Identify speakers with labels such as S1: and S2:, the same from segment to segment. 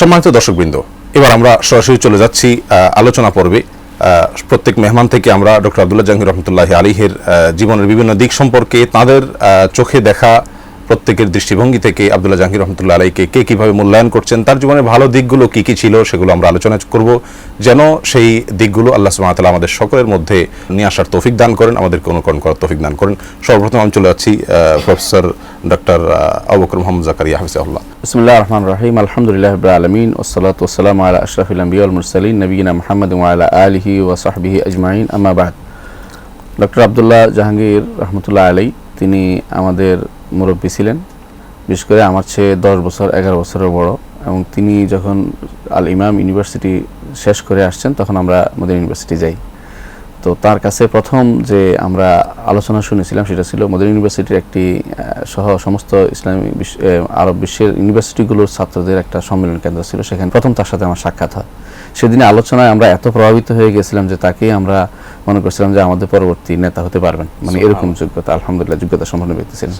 S1: সম্মানিত দর্শকবৃন্দ, এবার আমরা সরাসরি চলে যাচ্ছি আলোচনা পর্বে। প্রত্যেক মেহমান থেকে আমরা ডক্টর আবদুল্লাহ জাহাঙ্গীর রহমতুল্লাহ আলীহের জীবনের বিভিন্ন দিক সম্পর্কে তাদের চোখে দেখা প্রত্যেকের দৃষ্টিভঙ্গি থেকে আবদুল্লাহ জাহাঙ্গীর রহমতুল্লাহ আলাইকে কে কীভাবে মূল্যায়ন করছেন, তার জীবনের ভালো দিকগুলো কি কি ছিল সেগুলো আমরা আলোচনা করব। যেন সেই দিকগুলো আল্লাহ সুবহানাহু আমাদের সকলের মধ্যে নিয়ে আসার তৌফিক দান করেন, আমাদেরকে অনুকরণ করার তৌফিক দান করেন। সর্বপ্রথম আমি চলে যাচ্ছি প্রফেসর ডক্টর আবু বকর মোহাম্মদ জাকারিয়া, হাফিজাহুল্লাহ।
S2: বিসমুল্লাহ রহমান রহিম, আলহামদুলিল্লাহ আলমিন ওসলাত ওসালাম আলা আশরাফিল আম্বিউল মুরসালিন নবীনা মোহাম্মদ আলা আলিহি ও সাহবিহি আজমাইন আম্মাবাদ ডক্টর আবদুল্লাহ জাহাঙ্গীর রহমতুল্লাহ আলী তিনি আমাদের মুরব্বী ছিলেন। বিশেষ করে আমার চেয়ে দশ বছর, এগারো বছরের বড়। এবং তিনি যখন আল ইমাম ইউনিভার্সিটি শেষ করে আসছেন, তখন আমরা আমাদের ইউনিভার্সিটি যাই। তো তার কাছে প্রথম যে আমরা আলোচনা শুনেছিলাম সেটা ছিল মোদের ইউনিভার্সিটির একটি সহ সমস্ত ইসলামী আরব বিশ্বের ইউনিভার্সিটিগুলোর ছাত্রদের একটা সম্মেলন কেন্দ্র ছিল সেখানে প্রথম তার সাথে আমার সাক্ষাৎ হয়। সেদিনে আলোচনায় আমরা এত প্রভাবিত হয়ে গেছিলাম যে তাকেই আমরা মনে করছিলাম যে আমাদের পরবর্তী নেতা হতে পারবেন। মানে এরকম যোগ্যতা আলহামদুলিল্লাহ যোগ্যতা সম্পন্ন ব্যক্তি ছিলেন।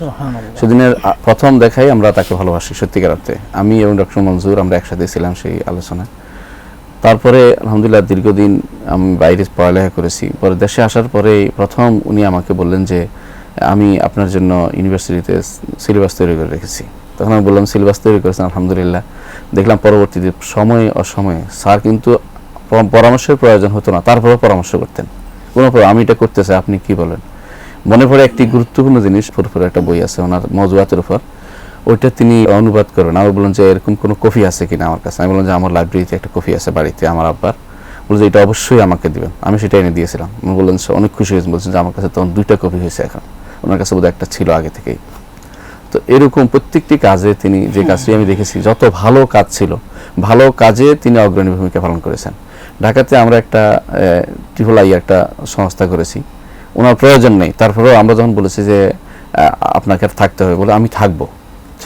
S2: সেদিনের প্রথম দেখাই আমরা তাকে ভালোবাসি সত্যিকার অর্থে। আমি এবং ডক্টর মঞ্জুর আমরা একসাথে ছিলাম সেই আলোচনায়। তারপরে আলহামদুলিল্লাহ দীর্ঘদিন আমি বাইরে পড়ালেখা করেছি। পরে দেশে আসার পরে প্রথম উনি আমাকে বললেন যে আমি আপনার জন্য ইউনিভার্সিটিতে সিলেবাস তৈরি করে রেখেছি। তখন আমি বললাম সিলেবাস তৈরি করেছেন আলহামদুলিল্লাহ। দেখলাম পরবর্তীতে সময়ে অসময়ে স্যার কিন্তু পরামর্শের প্রয়োজন হতো না তারপরেও পরামর্শ করতেন। কোনো পর- আমি এটা করতে চাই আপনি কি বলেন? মনে পড়ে একটি গুরুত্বপূর্ণ জিনিস ফুরফুরে একটা বই আছে ওনার মজুয়াতের উপর। ওইটা তিনি অনুবাদ করবেন আমি বললাম যে এরকম কোনো কফি আছে কিনা আমার কাছে? আমি বললাম যে আমার লাইব্রেরিতে একটা কফি আছে বাড়িতে আমার আব্বার। বলছে এটা অবশ্যই আমাকে দিবেন। আমি সেটা এনে দিয়েছিলাম। উনি বললেন সে অনেক খুশি হয়েছেন। বলছেন যে আমার কাছে তখন দুইটা কপি হয়েছে এখন। ওনার কাছে বোধহয় একটা ছিল আগে থেকেই। তো এরকম প্রত্যেকটি কাজে তিনি যে কাজটি আমি দেখেছি যত ভালো কাজ ছিল ভালো কাজে তিনি অগ্রণী ভূমিকা পালন করেছেন। ঢাকাতে আমরা একটা ট্রিপল আই একটা সংস্থা করেছি। ওনার প্রয়োজন নেই। তারপরেও আমরা যখন বলেছি যে আপনাকে আর থাকতে হবে বলে আমি থাকব।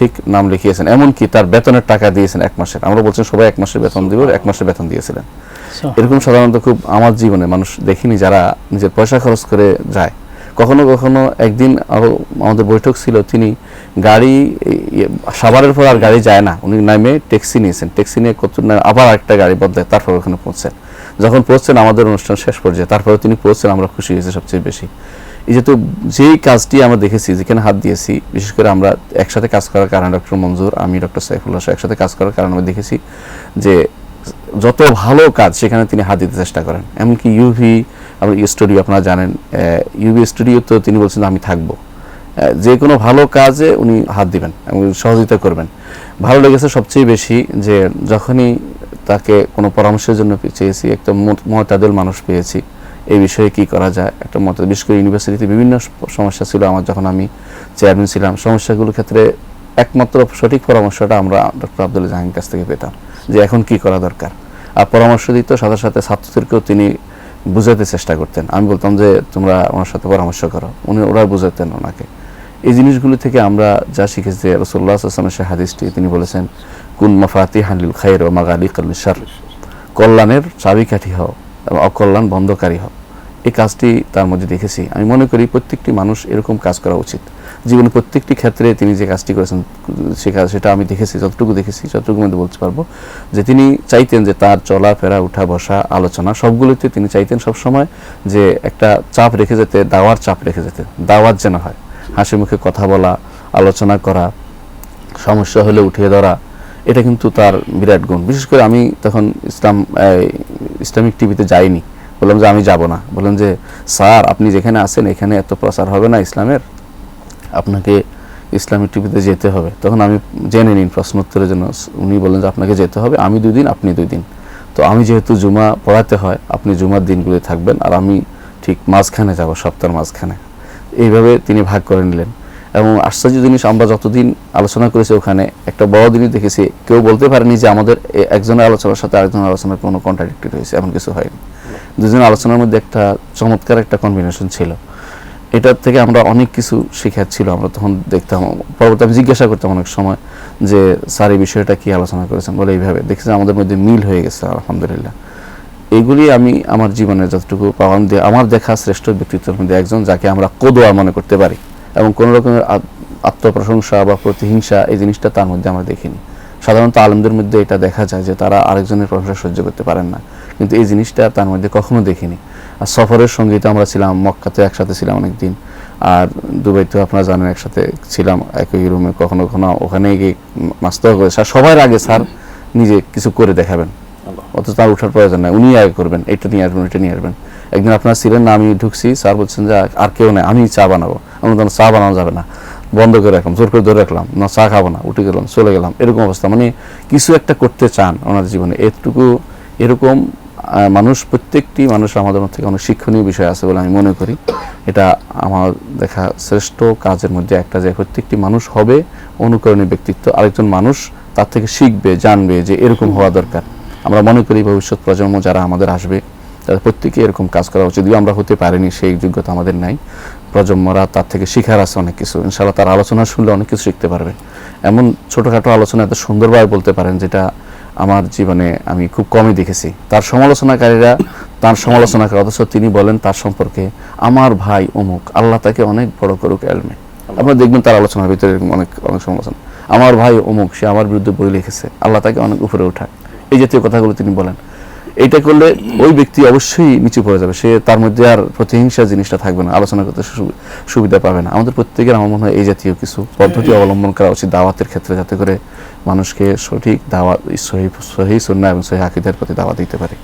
S2: ঠিক নাম লিখিয়েছেন। এমনকি তার বেতনের টাকা দিয়েছেন এক মাসের। আমরা বলছেন সবাই এক মাসের বেতন দিব এক মাসের বেতন দিয়েছিলেন। এরকম সাধারণত খুব আমার জীবনে মানুষ দেখিনি যারা নিজের পয়সা খরচ করে যায়। কখনো কখনো একদিন আমাদের বৈঠক ছিল তিনি গাড়ি সাভারের পর আর গাড়ি যায় না। উনি নামে ট্যাক্সি নিয়েছেন। ট্যাক্সি নিয়ে কত আবার একটা গাড়ি বদলায় তারপর ওখানে পৌঁছেন। যখন পৌঁছছেন আমাদের অনুষ্ঠান শেষ পর্যায়ে তারপরে তিনি পৌঁছছেন আমরা খুশি হয়েছি সবচেয়ে বেশি। এই যেহেতু যেই কাজটি আমরা দেখেছি, যেখানে হাত দিয়েছি, বিশেষ করে আমরা একসাথে কাজ করার কারণে ডক্টর মঞ্জুর আমি ডক্টর সাইফুল্লাহ একসাথে কাজ করার কারণে দেখেছি যে যত ভালো কাজ সেখানে তিনি হাত দিতে চেষ্টা করেন। এমনকি ইউভি আমার স্টুডিও আপনারা জানেন ইউভি স্টুডিওতেও তিনি বলছেন আমি থাকব। যে কোনো ভালো কাজে উনি হাত দিবেন এবং সহযোগিতা করবেন। ভালো লেগেছে সবচেয়ে বেশি যে যখনই তাকে কোনো পরামর্শের জন্য চেয়েছি একটা মত- মতাদল মানুষ পেয়েছি এই বিষয়ে কি করা যায়? একটা মত, বিশেষ করে ইউনিভার্সিটিতে বিভিন্ন সমস্যা ছিল আমার যখন আমি চেয়ারম্যান ছিলাম। সমস্যাগুলোর ক্ষেত্রে একমাত্র সঠিক পরামর্শটা আমরা ডক্টর আব্দুল্লাহ জাহাঙ্গীর কাছ থেকে পেতাম যে এখন কি করা দরকার। আর পরামর্শ দিত, সাথে সাথে ছাত্রদেরকেও তিনি বুঝাতে চেষ্টা করতেন। আমি বলতাম যে, তোমরা ওনার সাথে পরামর্শ করো। উনি, ওরা বুঝাতেন ওনাকে। এই জিনিসগুলো থেকে আমরা যা শিখেছি যে রসুল্লাহ আসলামের সে হাদিসটি, তিনি বলেছেন, কুন মাফাতি হানিল খাইর ও মাগালি কাল্লি কল্যাণের চাবিকাঠি হও। এবং অকল্যাণ বন্ধকারী হও এই কাজটি তার মধ্যে দেখেছি। আমি মনে করি প্রত্যেকটি মানুষ এরকম কাজ করা উচিত। জীবনে প্রত্যেকটি ক্ষেত্রে তিনি যে কাজটি করেছেন, সে কাজ, সেটা আমি দেখেছি, যতটুকু দেখেছি, যতটুকু মধ্যে বলতে পারব যে তিনি চাইতেন যে তার চলাফেরা উঠা, বসা, আলোচনা সবগুলোতে তিনি চাইতেন সবসময় যে একটা চাপ রেখে যেতে, দাওয়ার চাপ রেখে যেতে, দাওয়াত যেন হয়। হাসি মুখে কথা বলা, আলোচনা করা, সমস্যা হলে উঠিয়ে ধরা, এটা কিন্তু তার বিরাট গুণ। বিশেষ করে আমি তখন ইসলাম ইসলামিক টিভিতে যাইনি। বললাম যে আমি যাব না। বললাম যে, স্যার, আপনি যেখানে আছেন, এখানে এত প্রচার হবে না ইসলামের। আপনাকে ইসলামিক টিভিতে যেতে হবে। তখন আমি জেনে নিন প্রশ্নোত্তরের জন্য। উনি বললেন যে, আপনাকে যেতে হবে, আমি দুই দিন, আপনি দুই দিন। তো আমি যেহেতু জুমা পড়াতে হয়, আপনি জুমার দিনগুলি থাকবেন, আর আমি ঠিক মাঝখানে যাব, সপ্তাহের মাঝখানে। এইভাবে তিনি ভাগ করে নিলেন। এবং আশ্চর্য জিনিস, আমরা যতদিন আলোচনা করেছি ওখানে, একটা বড় জিনিস দেখেছি, কেউ বলতে পারেনি যে আমাদের একজনের আলোচনার সাথে আরেকজনের আলোচনার কোনো কন্ট্রাডিক্টেড হয়েছে, এমন কিছু হয়নি। দুজনের আলোচনার মধ্যে একটা চমৎকার একটা কম্বিনেশন ছিল। এটার থেকে আমরা অনেক কিছু শেখার ছিল আমরা তখন দেখতাম, পরবর্তী আমি জিজ্ঞাসা করতাম অনেক সময় যে, স্যার, এই বিষয়টা কি আলোচনা করেছেন? বলে এইভাবে দেখছি আমাদের মধ্যে মিল হয়ে গেছে, আলহামদুলিল্লাহ। এইগুলি আমি আমার জীবনে যতটুকু পাওয়ান দিয়ে আমার দেখা শ্রেষ্ঠ ব্যক্তিত্বের মধ্যে একজন, যাকে আমরা কোদোয়া মনে করতে পারি। এবং কোনো রকমের আত- আত্মপ্রশংসা বা প্রতিহিংসা এই জিনিসটা তার মধ্যে আমরা দেখিনি। সাধারণত আলমদের মধ্যে এটা দেখা যায় যে তারা আরেকজনের প্রশংসা সহ্য করতে পারেন না। কিন্তু এই জিনিসটা তার মধ্যে কখনো দেখিনি। আর সফরের সঙ্গে তো আমরা ছিলাম মক্কাতে একসাথে ছিলাম অনেকদিন। আর দুবাইতে আপনারা জানেন একসাথে ছিলাম, একই রুমে কখনো কখনো ওখানে গিয়ে মাস্ত করে স্যার, সবার আগে স্যার নিজে কিছু করে দেখাবেন। অথচ তার ওঠার প্রয়োজন নাই। উনি আগে করবেন। এটা নিয়ে আসবেন এটা নিয়ে আসবেন। একদিন আপনারা ছিলেন না, আমি ঢুকছি, স্যার বলছেন যে আর কেউ নেই আমি চা বানাবো। আমি তখন চা বানানো যাবে না। বন্ধ করে রাখলাম, জোর করে ধরে রাখলাম, না চা খাব না, উঠে গেলাম, চলে গেলাম, এরকম অবস্থা। মানে কিছু একটা করতে চান ওনার জীবনে এটুকু এরকম মানুষ, প্রত্যেকটি মানুষ আমাদের মধ্যে থেকে অনেক শিক্ষণীয় বিষয় আছে বলে আমি মনে করি। এটা আমার দেখা শ্রেষ্ঠ কাজের মধ্যে একটা যে প্রত্যেকটি মানুষ হবে অনুকরণীয় ব্যক্তিত্ব, আরেকজন মানুষ তার থেকে শিখবে, জানবে যে এরকম হওয়া দরকার। আমরা মনে করি ভবিষ্যৎ প্রজন্ম যারা আমাদের আসবে, তাদের প্রত্যেকে এরকম কাজ করা উচিত। যদিও আমরা হতে পারিনি, সেই যোগ্যতা আমাদের নাই। প্রজন্মরা তার থেকে শিখার আছে অনেক কিছু। ইনশাআল্লাহ তার আলোচনা শুনলে অনেক কিছু শিখতে পারবে। এমন ছোটোখাটো আলোচনা এত সুন্দরভাবে বলতে পারেন যেটা আমার জীবনে আমি খুব কমই দেখেছি। তার সমালোচনাকারীরা তার সমালোচনা করে অথচ তিনি বলেন তার সম্পর্কে আমার ভাই অমুক, আল্লাহ তাকে অনেক বড় করুক এলমে। আপনারা দেখবেন তার আলোচনার ভিতরে অনেক অনেক সমালোচনা। আমার ভাই অমুক, সে আমার বিরুদ্ধে বই লিখেছে, আল্লাহ তাকে অনেক উপরে উঠাক। এই জাতীয় কথাগুলো তিনি বলেন। এটা করলে ওই ব্যক্তি অবশ্যই নিচু পড়ে যাবে। সে তার মধ্যে আর প্রতিহিংসা জিনিসটা থাকবে না, আলোচনা করতে সুবিধা পাবে না। আমাদের প্রত্যেকের আমার মনে হয় এই জাতীয় কিছু পদ্ধতি অবলম্বন করা উচিত দাওয়াতের ক্ষেত্রে, যাতে করে মানুষকে সঠিক দাওয়াত, সহি সহি সন্না এবং সহি আকিদের প্রতি দাওয়া দিতে পারে।